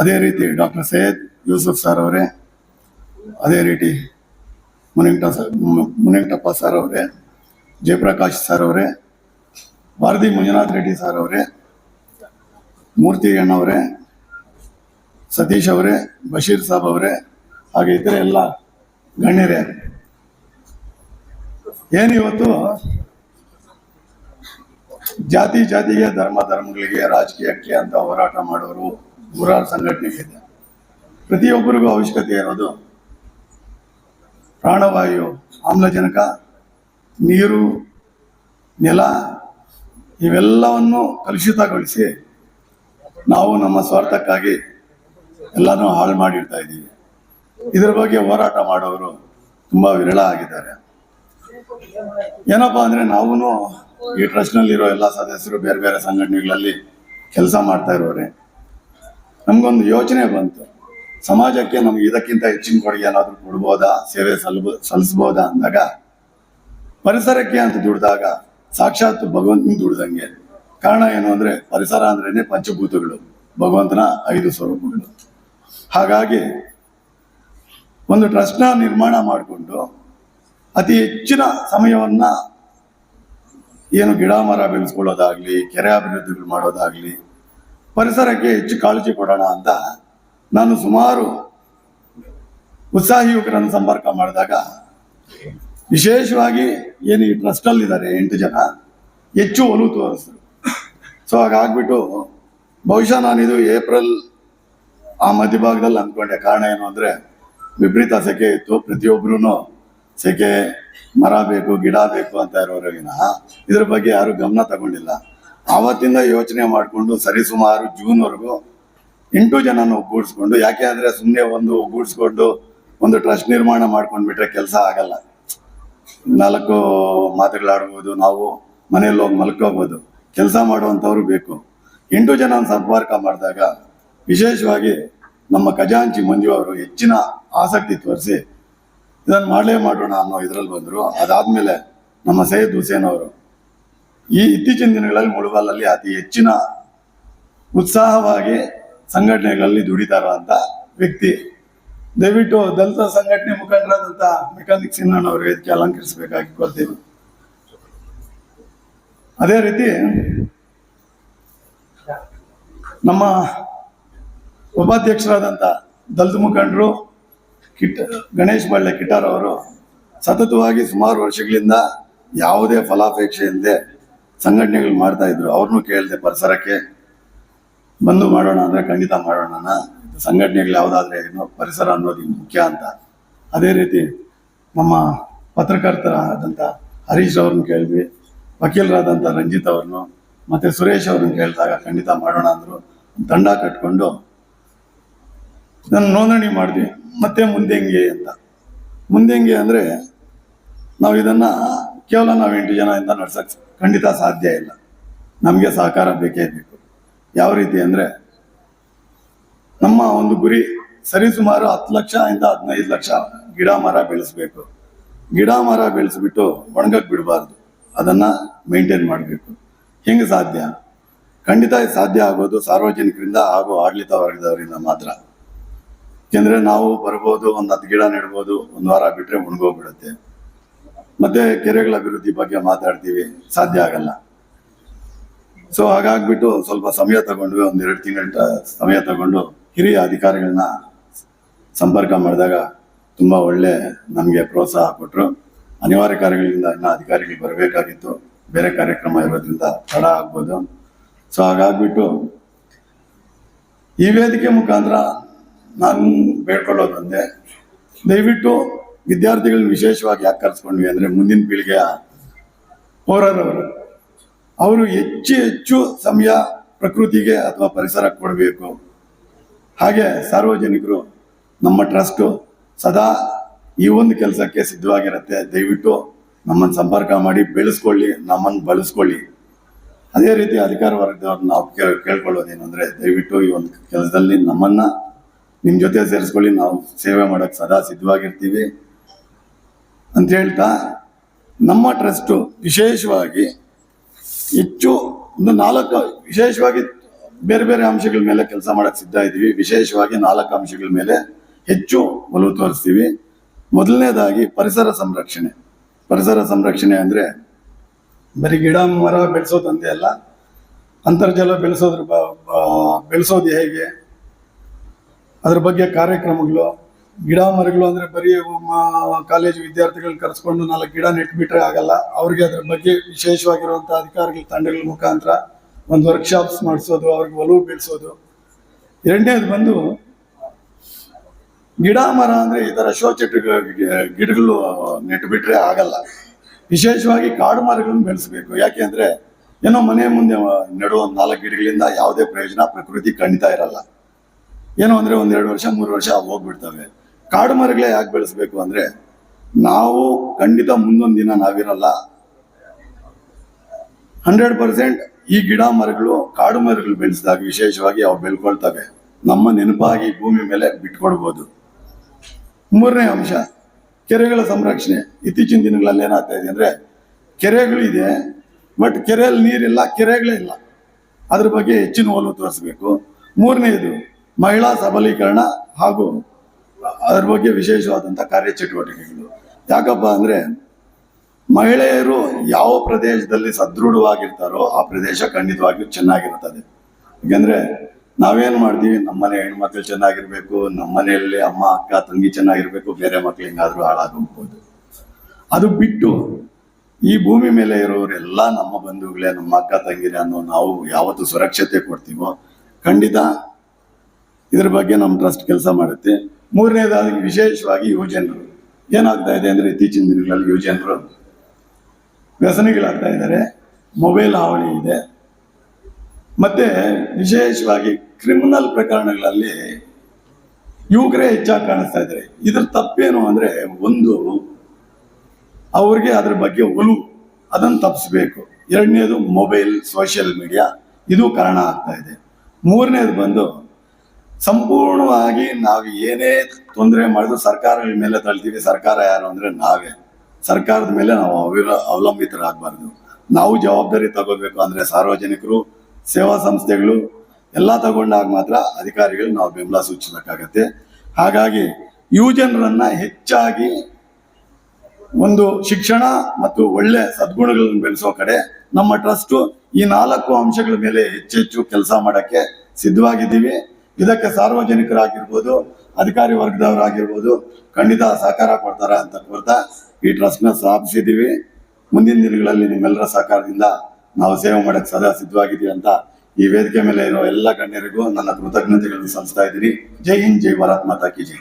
ಅದೇ ರೀತಿ doctor Syed Yusuf sir ಅವರೇ, ಅದೇ ರೀತಿ ಮುನಿಂಟ ಸರ್ ಸರ್ ಅವರೇ, ಜಯಪ್ರಕಾಶ್ ಸರ್ ಅವರೇ, ಭಾರತಿ ಮಂಜುನಾಥ್ ರೆಡ್ಡಿ ಸರ್ ಅವರೇ, ಮೂರ್ತಿ ಅಣ್ಣವರೇ ಸತೀಶ್ ಅವರೇ, ಬಶೀರ್ ಸಾಬ್ ಅವರೇ, ಹಾಗೆ ಇತರ ಎಲ್ಲ ಗಣ್ಯರೇ. ಏನಿವತ್ತು ಜಾತಿ ಜಾತಿಗೆ ಧರ್ಮ ಧರ್ಮಗಳಿಗೆ ರಾಜಕೀಯಕ್ಕೆ ಅಂತ ಹೋರಾಟ ಮಾಡೋರು. ನೂರಾರು ಸಂಘಟನೆಗಳಿದೆ. ಪ್ರತಿಯೊಬ್ಬರಿಗೂ ಅವಶ್ಯಕತೆ ಇರೋದು ಪ್ರಾಣವಾಯು ಆಮ್ಲಜನಕ, ನೀರು, ನೆಲ ಇವೆಲ್ಲವನ್ನು ಕಲುಷಿತಗೊಳಿಸಿ ನಾವು ನಮ್ಮ ಸ್ವಾರ್ಥಕ್ಕಾಗಿ ಎಲ್ಲನೂ ಹಾಳು ಮಾಡಿರ್ತಾ ಇದ್ದೀವಿ. ಇದರ ಬಗ್ಗೆ ಹೋರಾಟ ಮಾಡೋರು ತುಂಬ ವಿರಳ ಆಗಿದ್ದಾರೆ. ಏನಪ್ಪ ಅಂದರೆ ನಾವು ಈ ಟ್ರಸ್ಟ್ನಲ್ಲಿರೋ ಎಲ್ಲ ಸದಸ್ಯರು ಬೇರೆ ಬೇರೆ ಸಂಘಟನೆಗಳಲ್ಲಿ ಕೆಲಸ ಮಾಡ್ತಾ ಇರೋರೆ. ನಮಗೊಂದು ಯೋಚನೆ ಬಂತು. ಸಮಾಜಕ್ಕೆ ನಮ್ಗೆ ಇದಕ್ಕಿಂತ ಹೆಚ್ಚಿನ ಕೊಡುಗೆ ಏನಾದರೂ ಕೊಡ್ಬೋದಾ? ಸೇವೆ ಸಲ್ಬ, ಸಲ್ಲಿಸ್ಬೋದಾ ಅಂದಾಗ, ಪರಿಸರಕ್ಕೆ ಅಂತ ದುಡಿದಾಗ ಸಾಕ್ಷಾತ್ ಭಗವಂತನ ದುಡ್ದಂಗೆ. ಕಾರಣ ಏನು ಅಂದರೆ, ಪರಿಸರ ಅಂದ್ರೇನೆ ಪಂಚಭೂತಗಳು. ಭಗವಂತನ ಐದು ಸ್ವರೂಪಗಳು. ಹಾಗಾಗಿ ಒಂದು ಟ್ರಸ್ಟ್ನ ನಿರ್ಮಾಣ ಮಾಡಿಕೊಂಡು ಅತಿ ಹೆಚ್ಚಿನ ಸಮಯವನ್ನ ಏನು ಗಿಡ ಮರ ಬೆಳೆಸ್ಕೊಳ್ಳೋದಾಗ್ಲಿ, ಕೆರೆ ಅಭಿವೃದ್ಧಿಗಳು ಮಾಡೋದಾಗ್ಲಿ ಪರಿಸರಕ್ಕೆ ಹೆಚ್ಚು ಕಾಳಜಿ ಕೊಡೋಣ ಅಂತ ನಾನು ಸುಮಾರು ಉತ್ಸಾಹಿ ಯುವಕರನ್ನು ಸಂಪರ್ಕ ಮಾಡಿದಾಗ ವಿಶೇಷವಾಗಿ ಏನು ಈ ಟ್ರಸ್ಟಲ್ಲಿದ್ದಾರೆ ಎಂಟು ಜನ ಹೆಚ್ಚು ಒಲವು ತೋರಿಸ್ತಾರೆ ಸೊ ಹಾಗಾಗ್ಬಿಟ್ಟು ಬಹುಶಃ ನಾನಿದು ಏಪ್ರಿಲ್ ಆ ಮಧ್ಯಭಾಗದಲ್ಲಿ ಅಂದ್ಕೊಂಡೆ. ಕಾರಣ ಏನು ಅಂದರೆ ವಿಪರೀತ ಸೆಕೆ ಇತ್ತು. ಪ್ರತಿಯೊಬ್ಬರೂ ಸೆಕೆ, ಮರ ಬೇಕು, ಗಿಡ ಬೇಕು ಅಂತ ಇರೋರಿಗಿನ ಇದ್ರ ಬಗ್ಗೆ ಯಾರು ಗಮನ ತಗೊಂಡಿಲ್ಲ. ಆವತ್ತಿಂದ ಯೋಚನೆ ಮಾಡಿಕೊಂಡು ಸರಿಸುಮಾರು ಜೂನ್ವರೆಗೂ ಎಂಟು ಜನನ ಒಗ್ಗೂಡಿಸ್ಕೊಂಡು, ಯಾಕೆ ಅಂದರೆ ಸುಮ್ಮನೆ ಒಂದು ಒಗ್ಗೂಡಿಸ್ಕೊಂಡು ಒಂದು ಟ್ರಸ್ಟ್ ನಿರ್ಮಾಣ ಮಾಡ್ಕೊಂಡ್ಬಿಟ್ರೆ ಕೆಲಸ ಆಗಲ್ಲ. ನಾಲ್ಕು ಮಾತುಗಳಾಡ್ಬೋದು, ನಾವು ಮನೆಯಲ್ಲಿ ಹೋಗಿ ಮಲ್ಕೋಬೋದು, ಕೆಲಸ ಮಾಡುವಂಥವ್ರು ಬೇಕು. ಎಂಟು ಜನ ಸಂಪರ್ಕ ಮಾಡಿದಾಗ ವಿಶೇಷವಾಗಿ ನಮ್ಮ ಖಜಾಂಚಿ ಮಂಜು ಅವರು ಹೆಚ್ಚಿನ ಆಸಕ್ತಿ ತೋರಿಸಿ, ಇದನ್ನು ಮಾಡಲೇ ಮಾಡೋಣ ಅನ್ನೋ ಇದರಲ್ಲಿ ಬಂದರು. ಅದಾದಮೇಲೆ ನಮ್ಮ ಸೈಯದ್ ಹುಸೇನ್ ಅವರು ಈ ಇತ್ತೀಚಿನ ದಿನಗಳಲ್ಲಿ ಮುಳುಬಾಲಲ್ಲಿ ಅತಿ ಹೆಚ್ಚಿನ ಉತ್ಸಾಹವಾಗಿ ಸಂಘಟನೆಗಳಲ್ಲಿ ದುಡಿತಾರ ಅಂತ ವ್ಯಕ್ತಿ. ದಯವಿಟ್ಟು ದಲಿತ ಸಂಘಟನೆ ಮುಖಂಡರಾದಂಥ ಸಿನ್ಹಣ್ಣ ಅವರು ವೇದಿಕೆ ಅಲಂಕರಿಸಬೇಕಾಗಿ ಕೊಡ್ತೀವಿ ಅದೇ ರೀತಿ ನಮ್ಮ ಉಪಾಧ್ಯಕ್ಷರಾದಂಥ ದಲಿತ ಮುಖಂಡರು ಕಿಟ್ ಗಣೇಶ್ ಬಳ್ಳೆ ಕಿಟಾರ್ ಅವರು ಸತತವಾಗಿ ಸುಮಾರು ವರ್ಷಗಳಿಂದ ಯಾವುದೇ ಫಲಾಪೇಕ್ಷೆ ಇಲ್ಲದೆ ಸಂಘಟನೆಗಳು ಮಾಡ್ತಾ ಇದ್ರು. ಅವ್ರನ್ನೂ ಕೇಳಿದೆ, ಪರಿಸರಕ್ಕೆ ಬಂದು ಮಾಡೋಣ ಅಂದರೆ ಖಂಡಿತ ಮಾಡೋಣ ಸಂಘಟನೆಗಳು ಯಾವುದಾದ್ರೆ ಏನು ಪರಿಸರ ಅನ್ನೋದು ಮುಖ್ಯ ಅಂತ. ಅದೇ ರೀತಿ ನಮ್ಮ ಪತ್ರಕರ್ತರಾದಂಥ ಹರೀಶ್ ಅವ್ರನ್ನ ಕೇಳಿದ್ವಿ, ವಕೀಲರಾದಂಥ ರಂಜಿತ್ ಅವ್ರನ್ನು ಮತ್ತು ಸುರೇಶ್ ಅವ್ರನ್ನ ಕೇಳಿದಾಗ ಖಂಡಿತ ಮಾಡೋಣ ಅಂದರು. ದಂಡ ಕಟ್ಕೊಂಡು ನಾನು ನೋಂದಣಿ ಮಾಡಿದ್ವಿ. ಮತ್ತೆ ಮುಂದೆ ಹೆಂಗೆ ಅಂತ. ಮುಂದೆ ಹೆಂಗೆ ಅಂದರೆ ನಾವು ಇದನ್ನು ಕೇವಲ ನಾವು ಎಂಟು ಜನ ಇಂದ ನಡ್ಸಕ್ಕೆ ಖಂಡಿತ ಸಾಧ್ಯ ಇಲ್ಲ. ನಮಗೆ ಸಹಕಾರ ಬೇಕೇ ಬೇಕು. ಯಾವ ರೀತಿ ಅಂದರೆ ನಮ್ಮ ಒಂದು ಗುರಿ ಸರಿಸುಮಾರು ಹತ್ತು ಲಕ್ಷ ಇಂದ ಹದಿನೈದು ಲಕ್ಷ ಗಿಡ ಮರ ಬೆಳೆಸಬೇಕು. ಗಿಡ ಮರ ಬೆಳೆಸ್ಬಿಟ್ಟು ಒಣಗಕ್ಕೆ ಬಿಡಬಾರ್ದು. ಅದನ್ನು ಮೇಂಟೈನ್ ಮಾಡಬೇಕು. ಹೆಂಗೆ ಸಾಧ್ಯ? ಖಂಡಿತ ಸಾಧ್ಯ ಆಗೋದು ಸಾರ್ವಜನಿಕರಿಂದ ಹಾಗೂ ಆಡಳಿತ ವರ್ಗದವರಿಂದ ಮಾತ್ರ. ಯಾಕೆಂದರೆ ನಾವು ಬರ್ಬೋದು, ಒಂದು ಹತ್ತು ಗಿಡ ನೆಡ್ಬೋದು, ಒಂದು ವಾರ ಬಿಟ್ಟರೆ ಒಣಗೋಗ್ಬಿಡುತ್ತೆ. ಮತ್ತೆ ಕೆರೆಗಳ ಅಭಿವೃದ್ಧಿ ಬಗ್ಗೆ ಮಾತಾಡ್ತೀವಿ. ಸಾಧ್ಯ ಆಗಲ್ಲ. ಸೊ ಹಾಗಾಗ್ಬಿಟ್ಟು ಸ್ವಲ್ಪ ಸಮಯ ತಗೊಂಡ್ವಿ ಒಂದೆರಡು ತಿಂಗಳ ಸಮಯ ತಗೊಂಡು ಹಿರಿಯ ಅಧಿಕಾರಿಗಳನ್ನ ಸಂಪರ್ಕ ಮಾಡಿದಾಗ ತುಂಬ ಒಳ್ಳೆ ನಮಗೆ ಪ್ರೋತ್ಸಾಹ ಕೊಟ್ಟರು ಅನಿವಾರ್ಯ ಕಾರ್ಯಗಳಿಂದ ಇನ್ನು ಅಧಿಕಾರಿಗಳಿಗೆ ಬರಬೇಕಾಗಿತ್ತು. ಬೇರೆ ಕಾರ್ಯಕ್ರಮ ಇರೋದ್ರಿಂದ ತಡ ಆಗ್ಬೋದು. ಸೊ ಹಾಗಾಗ್ಬಿಟ್ಟು ಈ ವೇದಿಕೆ ಮುಖಾಂತರ ನಾನು ಬೇಡ್ಕೊಳ್ಳೋದು ಒಂದೇ ದಯವಿಟ್ಟು ವಿದ್ಯಾರ್ಥಿಗಳನ್ನ ವಿಶೇಷವಾಗಿ ಯಾಕೆ ಕರೆಸ್ಕೊಂಡ್ವಿ ಅಂದರೆ ಮುಂದಿನ ಪೀಳಿಗೆಯ ಹೋರಾಡೋರು ಅವರು ಹೆಚ್ಚು ಹೆಚ್ಚು ಸಮಯ ಪ್ರಕೃತಿಗೆ ಅಥವಾ ಪರಿಸರಕ್ಕೆ ಕೊಡಬೇಕು. ಹಾಗೆ ಸಾರ್ವಜನಿಕರು ನಮ್ಮ ಟ್ರಸ್ಟು ಸದಾ ಈ ಒಂದು ಕೆಲಸಕ್ಕೆ ಸಿದ್ಧವಾಗಿರುತ್ತೆ. ದಯವಿಟ್ಟು ನಮ್ಮನ್ನು ಸಂಪರ್ಕ ಮಾಡಿ, ಬೆಳೆಸ್ಕೊಳ್ಳಿ, ನಮ್ಮನ್ನು ಬಳಸ್ಕೊಳ್ಳಿ ಅದೇ ರೀತಿ ಅಧಿಕಾರ ವರ್ಗದವ್ರನ್ನ ನಾವು ಕೇಳ, ಕೇಳ್ಕೊಳ್ಳೋದೇನು ಅಂದರೆ ದಯವಿಟ್ಟು ಈ ಒಂದು ಕೆಲಸದಲ್ಲಿ ನಮ್ಮನ್ನು ನಿಮ್ಮ ಜೊತೆ ಸೇರಿಸ್ಕೊಳ್ಳಿ. ನಾವು ಸೇವೆ ಮಾಡೋಕ್ಕೆ ಸದಾ ಸಿದ್ಧವಾಗಿರ್ತೀವಿ. ಅಂತ ಹೇಳ್ತಾ ನಮ್ಮ ಟ್ರಸ್ಟು ವಿಶೇಷವಾಗಿ ಹೆಚ್ಚು ಒಂದು ನಾಲ್ಕು ವಿಶೇಷವಾಗಿ ಬೇರೆ ಬೇರೆ ಅಂಶಗಳ ಮೇಲೆ ಕೆಲಸ ಮಾಡಕ್ ಸಿದ್ಧ ಇದ್ದೀವಿ. ವಿಶೇಷವಾಗಿ ನಾಲ್ಕು ಅಂಶಗಳ ಮೇಲೆ ಹೆಚ್ಚು ಒಲವು ತೋರಿಸ್ತೀವಿ. ಮೊದಲನೇದಾಗಿ ಪರಿಸರ ಸಂರಕ್ಷಣೆ. ಪರಿಸರ ಸಂರಕ್ಷಣೆ ಅಂದ್ರೆ ಬರೀ ಗಿಡ, ಮರ ಬೆಳೆಸೋದಂತೆ ಅಲ್ಲ, ಅಂತರ್ಜಲ ಬೆಳೆಸೋದ್ರ ಬೆಳೆಸೋದು ಹೇಗೆ, ಅದ್ರ ಬಗ್ಗೆ ಕಾರ್ಯಕ್ರಮಗಳು ಗಿಡ ಮರಗಳು ಅಂದ್ರೆ ಬರೀ ಕಾಲೇಜು ವಿದ್ಯಾರ್ಥಿಗಳು ಕರೆಸ್ಕೊಂಡು ನಾಲ್ಕು ಗಿಡ ನೆಟ್ಬಿಟ್ರೆ ಆಗಲ್ಲ. ಅವ್ರಿಗೆ ಅದ್ರ ಬಗ್ಗೆ ವಿಶೇಷವಾಗಿರುವಂತಹ ಅಧಿಕಾರಿಗಳ ತಂಡಗಳ ಮುಖಾಂತರ ಒಂದು ವರ್ಕ್ಶಾಪ್ಸ್ ಮಾಡಿಸೋದು, ಅವ್ರಿಗೆ ಒಲವು ಬೆಳೆಸೋದು. ಎರಡನೇದು ಬಂದು, ಗಿಡ ಮರ ಅಂದ್ರೆ ಈ ತರ ಶೋ ಗಿಡಗಳು ನೆಟ್ಬಿಟ್ರೆ ಆಗಲ್ಲ. ವಿಶೇಷವಾಗಿ ಕಾಡು ಮರಗಳನ್ನು ಬೆಳೆಸಬೇಕು. ಯಾಕೆಂದ್ರೆ ಏನೋ ಮನೆ ಮುಂದೆ ನೆಡುವ ನಾಲ್ಕು ಗಿಡಗಳಿಂದ ಯಾವುದೇ ಪ್ರಯೋಜನ ಪ್ರಕೃತಿ ಖಂಡಿತ ಇರಲ್ಲ. ಏನು ಅಂದ್ರೆ ಒಂದೆರಡು ವರ್ಷ, ಮೂರು ವರ್ಷ ಹೋಗ್ಬಿಡ್ತವೆ. ಕಾಡು ಮರಗಳೇ ಯಾಕೆ ಬೆಳೆಸಬೇಕು ಅಂದ್ರೆ ನಾವು ಖಂಡಿತ ಮುಂದೊಂದು ದಿನ ನಾವಿರಲ್ಲ. ಹಂಡ್ರೆಡ್ ಪರ್ಸೆಂಟ್ ಈ ಗಿಡ ಮರಗಳು, ಕಾಡು ಮರಗಳು ಬೆಳೆಸಿದಾಗ ವಿಶೇಷವಾಗಿ ಅವು ಬೆಳ್ಕೊಳ್ತವೆ. ನಮ್ಮ ನೆನಪಾಗಿ ಭೂಮಿ ಮೇಲೆ ಬಿಟ್ಕೊಡ್ಬೋದು. ಮೂರನೇ ಅಂಶ, ಕೆರೆಗಳ ಸಂರಕ್ಷಣೆ. ಇತ್ತೀಚಿನ ದಿನಗಳಲ್ಲಿ ಏನಾಗ್ತಾ ಇದೆ ಅಂದ್ರೆ ಕೆರೆಗಳು ಇದೆ, ಬಟ್ ಕೆರೆಯಲ್ಲಿ ನೀರಿಲ್ಲ, ಕೆರೆಗಳೇ ಇಲ್ಲ. ಅದ್ರ ಬಗ್ಗೆ ಹೆಚ್ಚಿನ ಒಲವು ತೋರಿಸಬೇಕು. ಮೂರನೇದು, ಮಹಿಳಾ ಸಬಲೀಕರಣ ಹಾಗೂ ಅದ್ರ ಬಗ್ಗೆ ವಿಶೇಷವಾದಂಥ ಕಾರ್ಯಚಟುವಟಿಕೆಗಳು. ಯಾಕಪ್ಪ ಅಂದ್ರೆ ಮಹಿಳೆಯರು ಯಾವ ಪ್ರದೇಶದಲ್ಲಿ ಸದೃಢವಾಗಿರ್ತಾರೋ ಆ ಪ್ರದೇಶ ಖಂಡಿತವಾಗಿಯೂ ಚೆನ್ನಾಗಿರುತ್ತದೆ. ಯಾಕಂದ್ರೆ ನಾವೇನು ಮಾಡ್ತೀವಿ ನಮ್ಮನೆ ಹೆಣ್ಮಕ್ಳು ಚೆನ್ನಾಗಿರ್ಬೇಕು ನಮ್ಮನೆಯಲ್ಲಿ ಅಮ್ಮ, ಅಕ್ಕ, ತಂಗಿ ಚೆನ್ನಾಗಿರ್ಬೇಕು, ಬೇರೆ ಮಕ್ಳು ಹೆಂಗಾದರೂ ಹಾಳಾಗಬಹುದು ಅದು ಬಿಟ್ಟು ಈ ಭೂಮಿ ಮೇಲೆ ಇರೋರೆಲ್ಲ ನಮ್ಮ ಬಂಧುಗಳೇ, ನಮ್ಮ ಅಕ್ಕ ತಂಗಿರೇ ಅನ್ನೋ ನಾವು ಯಾವತ್ತು ಸುರಕ್ಷತೆ ಕೊಡ್ತೀವೋ ಖಂಡಿತ ಇದ್ರ ಬಗ್ಗೆ ನಮ್ಮ ಟ್ರಸ್ಟ್ ಕೆಲಸ ಮಾಡುತ್ತೆ. ಮೂರನೇದಾಗಿ ವಿಶೇಷವಾಗಿ ಯುವಜನರು. ಏನಾಗ್ತಾ ಇದೆ ಅಂದರೆ ಇತ್ತೀಚಿನ ದಿನಗಳಲ್ಲಿ ಯುವಜನರು. ವ್ಯಸನಿಗಳಾಗ್ತಾ ಇದ್ದಾರೆ. ಮೊಬೈಲ್ ಹಾವಳಿ ಇದೆ. ಮತ್ತು ವಿಶೇಷವಾಗಿ ಕ್ರಿಮಿನಲ್ ಪ್ರಕರಣಗಳಲ್ಲಿ ಯುವಕರೇ ಹೆಚ್ಚಾಗಿ ಕಾಣಿಸ್ತಾ ಇದ್ದಾರೆ. ಇದ್ರ ತಪ್ಪೇನು ಅಂದರೆ ಒಂದು, ಅವ್ರಿಗೆ ಅದ್ರ ಬಗ್ಗೆ ಒಲು. ಅದನ್ನು ತಪ್ಪಿಸ್ಬೇಕು. ಎರಡನೇದು ಮೊಬೈಲ್, ಸೋಷಿಯಲ್ ಮೀಡಿಯಾ. ಇದು ಕಾರಣ ಆಗ್ತಾ ಇದೆ. ಮೂರನೇದು ಬಂದು ಸಂಪೂರ್ಣವಾಗಿ ನಾವು ಏನೇ ತೊಂದರೆ ಮಾಡಿದ್ರು ಸರ್ಕಾರಗಳ ಮೇಲೆ ತಳ್ತೀವಿ. ಸರ್ಕಾರ ಯಾರು ಅಂದ್ರೆ ನಾವೇ. ಸರ್ಕಾರದ ಮೇಲೆ ನಾವು ಅವಿರ ಅವಲಂಬಿತರಾಗಬಾರ್ದು. ನಾವು ಜವಾಬ್ದಾರಿ ತಗೋಬೇಕು ಅಂದ್ರೆ ಸಾರ್ವಜನಿಕರು, ಸೇವಾ ಸಂಸ್ಥೆಗಳು, ಎಲ್ಲ ತಗೊಂಡಾಗ ಮಾತ್ರ ಅಧಿಕಾರಿಗಳು ನಾವು ಬೆಂಬಲ ಸೂಚಿಸಬೇಕಾಗತ್ತೆ. ಹಾಗಾಗಿ ಯುವಜನರನ್ನ ಹೆಚ್ಚಾಗಿ ಒಂದು ಶಿಕ್ಷಣ ಮತ್ತು ಒಳ್ಳೆ ಸದ್ಗುಣಗಳನ್ನು ಬೆಳೆಸೋ ಕಡೆ ನಮ್ಮ ಟ್ರಸ್ಟ್ ಈ ನಾಲ್ಕು ಅಂಶಗಳ ಮೇಲೆ ಹೆಚ್ಚೆಚ್ಚು ಕೆಲಸ ಮಾಡಕ್ಕೆ ಸಿದ್ಧವಾಗಿದ್ದೀವಿ. ಇದಕ್ಕೆ ಸಾರ್ವಜನಿಕರಾಗಿರ್ಬೋದು, ಅಧಿಕಾರಿ ವರ್ಗದವರಾಗಿರ್ಬೋದು ಖಂಡಿತ ಸಹಕಾರ ಕೊಡ್ತಾರೆ ಅಂತ ಕೋರ್ತಾ ಈ ಟ್ರಸ್ಟ್ನ ಸ್ಥಾಪಿಸಿದ್ದೀವಿ. ಮುಂದಿನ ದಿನಗಳಲ್ಲಿ ನಿಮ್ಮೆಲ್ಲರ ಸಹಕಾರದಿಂದ ನಾವು ಸೇವೆ ಮಾಡಕ್ಕೆ ಸದಾ ಸಿದ್ಧವಾಗಿದ್ದೀವಿ ಅಂತ ಈ ವೇದಿಕೆ ಮೇಲೆ ಇರೋ ಎಲ್ಲ ಗಣ್ಯರಿಗೂ ನನ್ನ ಕೃತಜ್ಞತೆಗಳನ್ನು ಸಲ್ಲಿಸ್ತಾ ಇದ್ದೀನಿ. ಜೈ ಹಿಂದ್, ಜೈ ಭಾರತ್, ಮಾತಾ ಕಿ ಜೈ.